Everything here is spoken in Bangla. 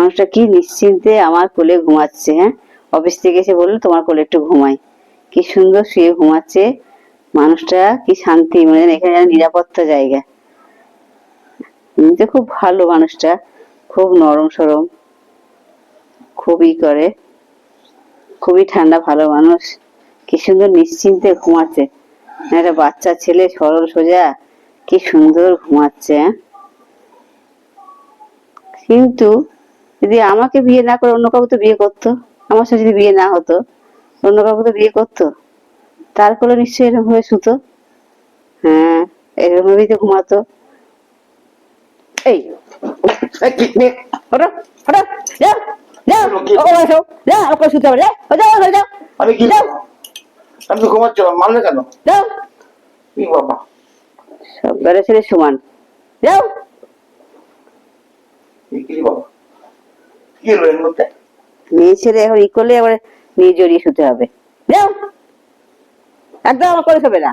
মানুষটা কি নিশ্চিন্তে আমার কোলে ঘুমাচ্ছে হ্যাঁ? অফিস থেকে এসে বলল, তোমার কোলে একটু ঘুমাই। কি সুন্দর শুয়ে ঘুমাচ্ছে মানুষটা, কি শান্তি মানে এখানে যেন নিরাপত্তা জায়গা। খুব ভালো মানুষটা, খুব নরম সরম, খুবই করে, খুবই ঠান্ডা, ভালো মানুষ। কি সুন্দর নিশ্চিন্তে ঘুমাচ্ছে। একটা বাচ্চা ছেলে সরল সোজা, কি সুন্দর ঘুমাচ্ছে হ্যাঁ? কিন্তু যদি আমাকে বিয়ে না করে অন্য কাউকে তো বিয়ে করতো আমার সাথে যদি বিয়ে না হতো অন্য কাউকে তো বিয়ে করতো তার কোলে নিশ্চয়ই এরকম হয়ে শুতো? হ্যাঁ এরকম ভাবেই তো ঘুমাতো। এই ওকে বসো যাও ওকে শুতে হবে যাও ও যাও যাও। আমি কি যাও। আমি তো মারলে কেন? যাও। কি বাবা? সব বেড়ে ছেলে সমান। যাও। কি বাবা? মেয়ে ছেলে এখন ই করলে আবার নিয়ে জড়িয়ে শুতে হবে। যাও! একদম করে শোবে না।